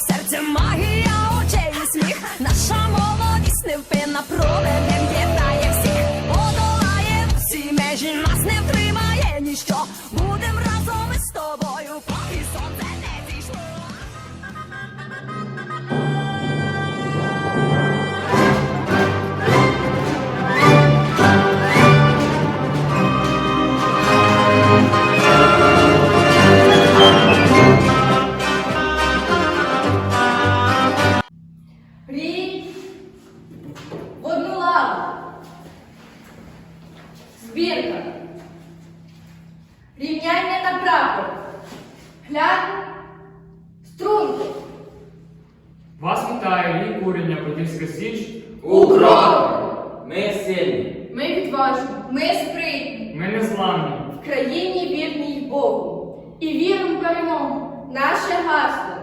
серця магія, очей і сміх, наша молодість невпинна проведе. Збірка. Рівняння на прапор. Глянь. Струнки. Вас вітає рік курення Подільська Січ. Укроп! Ми сильні. Ми відважні. Ми спритні. Ми незламні. В країні вірній Богу. І віримо в перемогу. Наше гасло.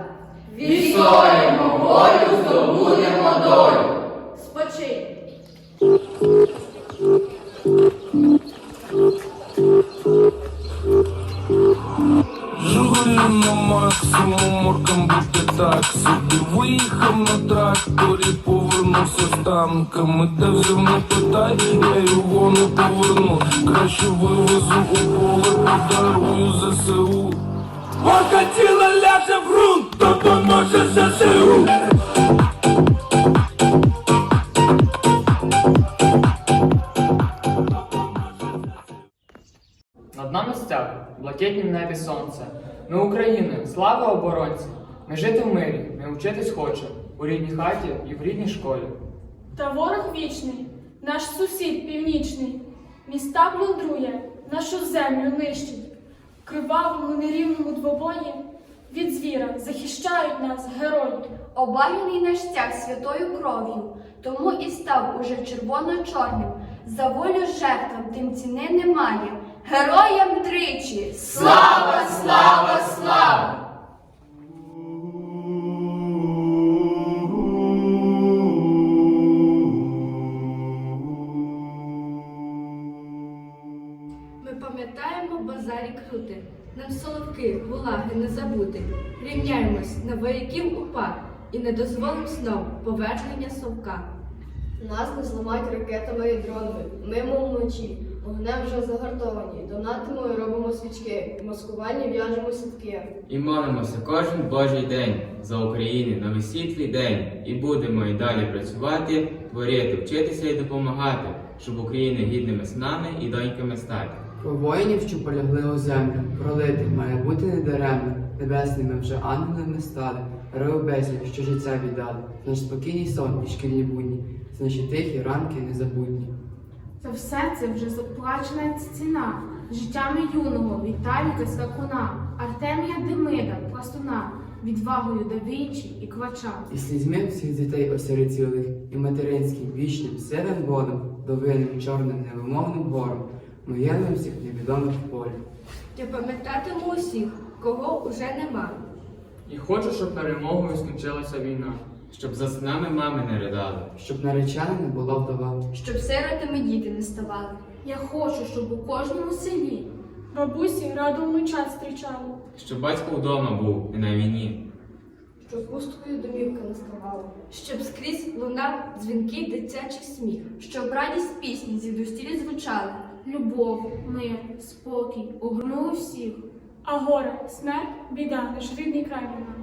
Відстоїмо волю, здобудемо долю. На максимум, морком буде так. Собі Виїхав на тракторі, повернувся з танками. Та взяв не питай, я його не поверну. Краще вивезу у поле, подарую ЗСУ. Орка тіла ляже в грунт, допоможе ЗСУ Над нами стяг, в блакитнім небі сонце. Ми України, слава оборонці! Ми жити в мирі, ми вчитись хочемо у рідній хаті і в рідній школі. Та ворог вічний, наш сусід північний, міста плюндрує, нашу землю нищить. В кривавому нерівному двобої від звіра захищають нас герої. Обарений наш стяг святою кров'ю, тому і став уже червоно-чорним. За волю жертвам тим ціни немає. Героям тричі! Слава, слава, слава! Ми пам'ятаємо базарі крути, нам соловки, гулаги не забути. Рівняємось на вояків упа і не дозволим знов повернення совка. Нас не зламають ракетами і дронами. Ми мов вночі, вогнем вже загартовані. Донатимо і робимо свічки, маскувальні в'яжемо сітки. І молимося кожен Божий день за Україну на світлий день. І будемо і далі працювати, творити, вчитися і допомагати, щоб Україна гідними синами і доньками стати. Про воїнів, що полягли у землю, пролити має бути недаремно. Небесними вже ангелами стали, герою безліч, що життя віддали. Наш спокійний сон і шкільні будні, наші тихі ранки незабутні. За все це вже заплачена ціна життями юного Віталіка Скакуна, Артемія Демида, пластуна, відвагою да Вінчі і квача. І слізьми всіх дітей осирицілих, і материнським вічним сивим болем, довинним чорним невимовним гором, могилам всіх невідомих в полі. Я пам'ятатиму усіх, кого уже нема. І хочу, щоб перемогою скінчилася війна. Щоб за синами мами не ридали. Щоб наречена не була вдова. Щоб сиротами діти не ставали. Я хочу, щоб у кожному селі бабусі раду внучат зустрічали. Щоб батько вдома був і на війні. Щоб пусткою домівка не ставала. Щоб скрізь лунав дзвінкий дитячий сміх. Щоб радість пісні звідустілі звучали. Любов, мир, спокій огорнули всіх. А горе, смерть, біда, наш рідний край вона.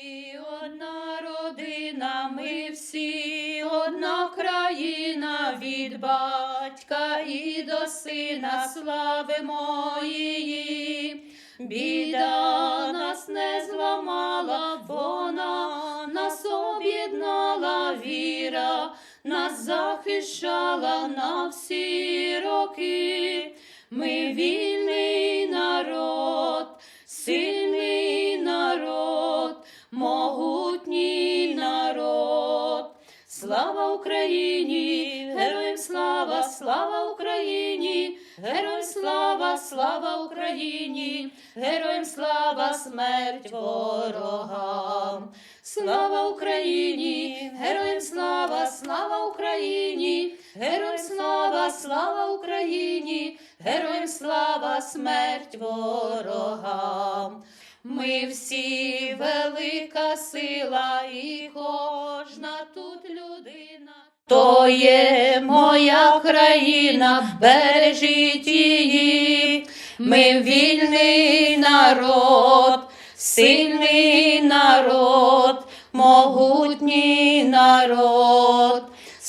всі одна країна, від батька і до сина славимо її. Біда нас не зламала, вона нас об'єднала, віра нас захищала на всі роки. Ми вільний Україні, героям слава, слава Україні, героям слава, слава Україні, героям слава, смерть ворогам. Слава Україні, героям слава, слава Україні, героям слава, слава Україні, героям слава, смерть ворогам. Ми всі велика сила і. То є моя країна, бережіть її. Ми вільний народ, сильний народ, могутній народ.